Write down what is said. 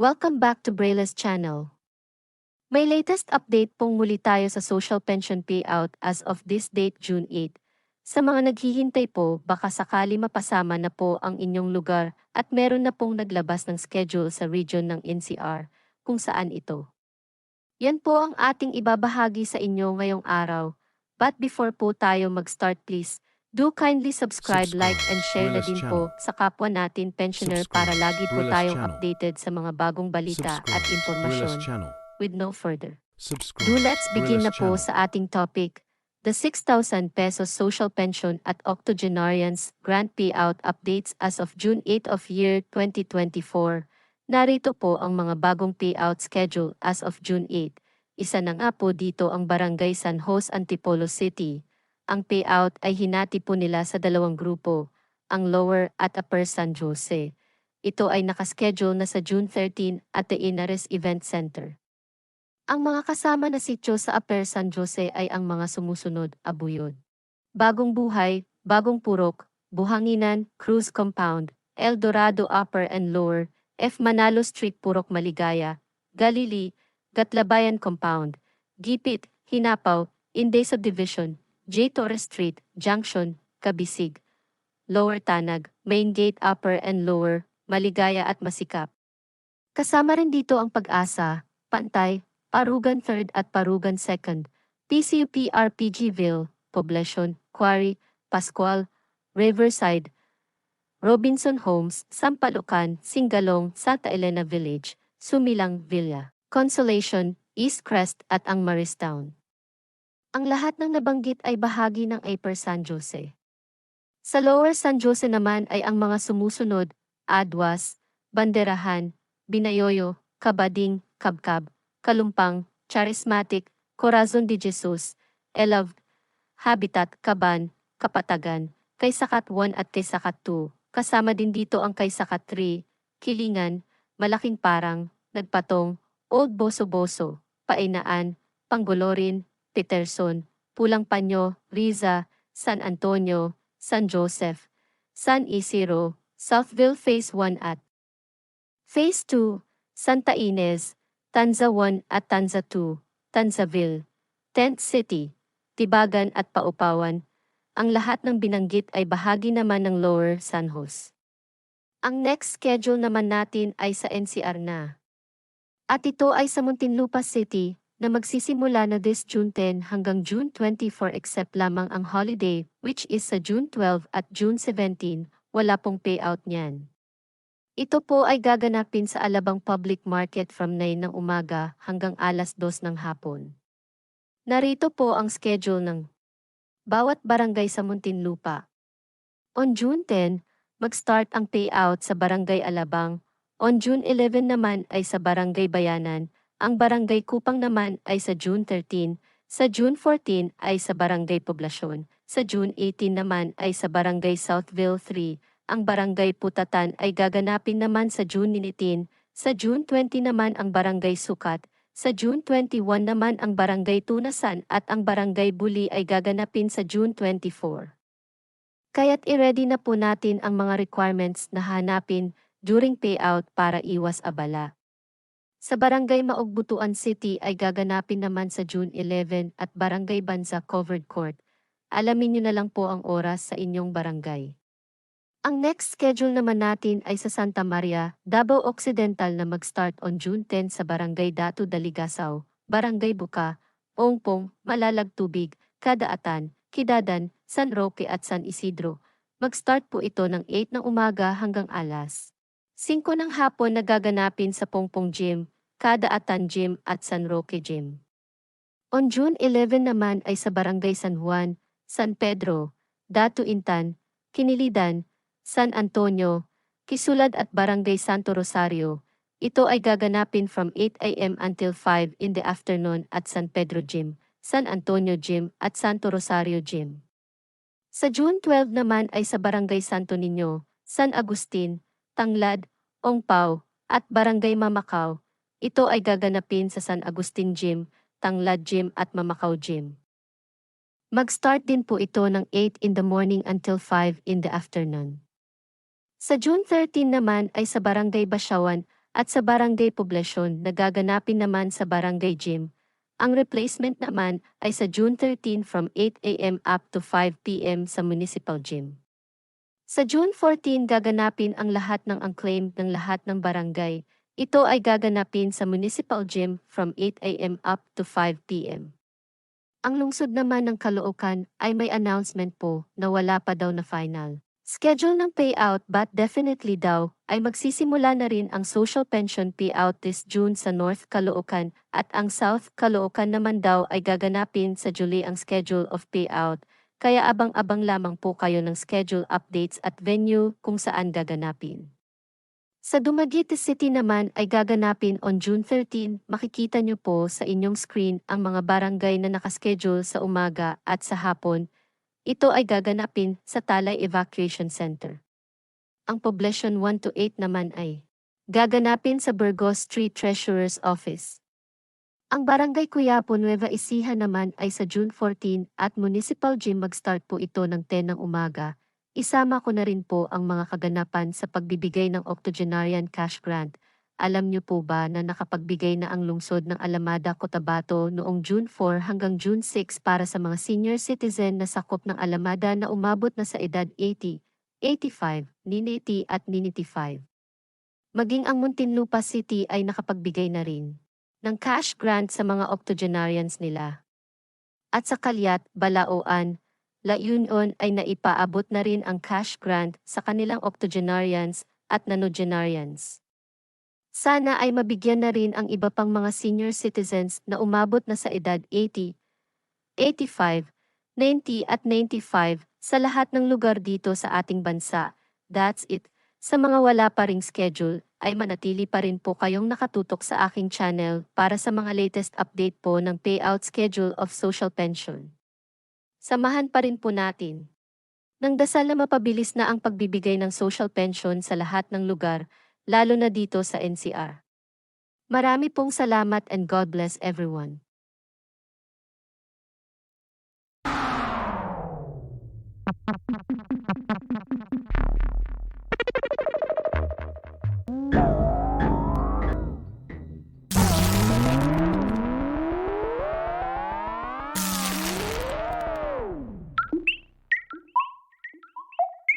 Welcome back to Braille's channel. May latest update pong muli tayo sa social pension payout as of this date June 8. Sa mga naghihintay po, baka sakali mapasama na po ang inyong lugar at meron na pong naglabas ng schedule sa region ng NCR kung saan ito. Yan po ang ating ibabahagi sa inyo ngayong araw. But before po tayo mag-start please, do kindly subscribe, Subscribe, like and share na din Channel. po sa kapwa natin pensioner Subscribe, para lagi po Brillas tayong Channel. updated sa mga bagong balita at Subscribe, impormasyon. Brillas Channel. With no further Subscribe. Do let's begin na Brillas po Channel. sa ating topic. The 6,000 pesos social pension at octogenarians grant payout updates as of June 8 of year 2024. Narito po ang mga bagong payout schedule as of June 8. Isa na nga po dito ang Barangay San Jose Antipolo City. Ang payout ay hinati po nila sa dalawang grupo, ang Lower at Upper San Jose. Ito ay nakaschedule na sa June 13 at the Inares Event Center. Ang mga kasama na sityo sa Aper San Jose ay ang mga sumusunod, Abuyod. Bagong Buhay, Bagong Purok, Buhanginan, Cruz Compound, El Dorado Upper and Lower, F. Manalo Street Purok Maligaya, Galili, Gatlabayan Compound, Gipit, Hinapaw, Inday Subdivision, J. Torres Street, Junction, Kabisig, Lower Tanag, Main Gate Upper and Lower, Maligaya at Masikap. Kasama rin dito ang Pag-asa, Pantay, Parugan 3rd at Parugan 2nd, PCUP RPGville, Poblacion, Quarry, Pascual, Riverside, Robinson Homes, Sampalucan, Singalong, Santa Elena Village, Sumilang Villa, Consolation, East Crest at ang Maristown. Ang lahat ng nabanggit ay bahagi ng Upper San Jose. Sa Lower San Jose naman ay ang mga sumusunod, Adwas, Banderahan, Binayoyo, Kabading, Kabkab, Kalumpang, Charismatic, Corazon de Jesus, Elavd, Habitat, Kaban, Kapatagan, Kaysakat 1 at Kaysakat 2, kasama din dito ang Kaysakat 3, Kilingan, Malaking Parang, Nagpatong, Old Boso-Boso, Painaan, Panggolorin, Peterson, Pulang Panyo, Riza, San Antonio, San Joseph, San Isidro, Southville Phase 1 at Phase 2, Santa Ines, Tanza 1 at Tanza 2, Tanzaville, Tent City, Tibagan at Paupawan. Ang lahat ng binanggit ay bahagi naman ng Lower San Jose. Ang next schedule naman natin ay sa NCR na. At ito ay sa Muntinlupa City na magsisimula na this June 10 hanggang June 24 except lamang ang holiday which is sa June 12 at June 17, wala pong payout niyan. Ito po ay gaganapin sa Alabang Public Market from 9 ng umaga hanggang alas 2 ng hapon. Narito po ang schedule ng bawat barangay sa Muntinlupa. On June 10, mag-start ang payout sa Barangay Alabang. On June 11 naman ay sa Barangay Bayanan. Ang Barangay Kupang naman ay sa June 13. Sa June 14 ay sa Barangay Poblasyon. Sa June 18 naman ay sa Barangay Southville 3 ang Barangay Putatan ay gaganapin naman sa June 19, sa June 20 naman ang Barangay Sukat, sa June 21 naman ang Barangay Tunasan at ang Barangay Buli ay gaganapin sa June 24. Kaya't i-ready na po natin ang mga requirements na hanapin during payout para iwas abala. Sa Barangay Maugbutuan City ay gaganapin naman sa June 11 at Barangay Banza Covered Court. Alamin nyo na lang po ang oras sa inyong barangay. Ang next schedule naman natin ay sa Santa Maria, Davao Occidental na mag-start on June 10 sa Barangay Datu Daligasaw, Barangay Buka, Ongpong, Malalagtubig, Kadaatan, Kidadan, San Roque at San Isidro. Mag-start po ito ng 8 ng umaga hanggang alas 5 ng hapon na gaganapin sa Pongpong Gym, Kadaatan Gym at San Roque Gym. On June 11 naman ay sa Barangay San Juan, San Pedro, Datu Intan, Kinilidan, San Antonio, Kisulad at Barangay Santo Rosario. Ito ay gaganapin from 8 a.m. until 5 in the afternoon at San Pedro Gym, San Antonio Gym at Santo Rosario Gym. Sa June 12 naman ay sa Barangay Santo Niño, San Agustin, Tanglad, Ongpao, at Barangay Mamakaw. Ito ay gaganapin sa San Agustin Gym, Tanglad Gym at Mamakaw Gym. Mag-start din po ito ng 8 in the morning until 5 in the afternoon. Sa June 13 naman ay sa Barangay Basyawan At sa barangay poblasyon na gaganapin naman sa barangay gym, ang replacement naman ay sa June 13 from 8 a.m. up to 5 p.m. sa municipal gym. Sa June 14 gaganapin ang lahat ng unclaimed ng lahat ng barangay. Ito ay gaganapin sa municipal gym from 8 a.m. up to 5 p.m. Ang lungsod naman ng Caloocan ay may announcement po na wala pa daw na final. Schedule ng payout but definitely daw ay magsisimula na rin ang social pension payout this June sa North Caloocan at ang South Caloocan naman daw ay gaganapin sa July ang schedule of payout kaya abang-abang lamang po kayo ng schedule updates at venue kung saan gaganapin. Sa Dumaguete City naman ay gaganapin on June 13, makikita nyo po sa inyong screen ang mga barangay na nakaschedule sa umaga at sa hapon. Ito ay gaganapin sa Talay Evacuation Center. Ang Poblacion 1 to 8 naman ay gaganapin sa Burgos Street Treasurer's Office. Ang Barangay Cuyapo Nueva Ecija naman ay sa June 14 at Municipal Gym mag-start po ito ng 10 ng umaga. Isama ko na rin po ang mga kaganapan sa pagbibigay ng octogenarian cash grant. Alam niyo po ba na nakapagbigay na ang lungsod ng Alamada Cotabato noong June 4 hanggang June 6 para sa mga senior citizen na sakop ng Alamada na umabot na sa edad 80, 85, 90 at 95. Maging ang Muntinlupa City ay nakapagbigay na rin ng cash grant sa mga octogenarians nila. At sa Kalyat, Balaoan, La Union ay naipaabot na rin ang cash grant sa kanilang octogenarians at nanogenarians. Sana ay mabigyan na rin ang iba pang mga senior citizens na umabot na sa edad 80, 85, 90 at 95 sa lahat ng lugar dito sa ating bansa. That's it. Sa mga wala pa ring schedule, ay manatili pa rin po kayong nakatutok sa aking channel para sa mga latest update po ng payout schedule of social pension. Samahan pa rin po natin. Nang dasal na mapabilis na ang pagbibigay ng social pension sa lahat ng lugar, lalo na dito sa NCR. Marami pong salamat and God bless everyone.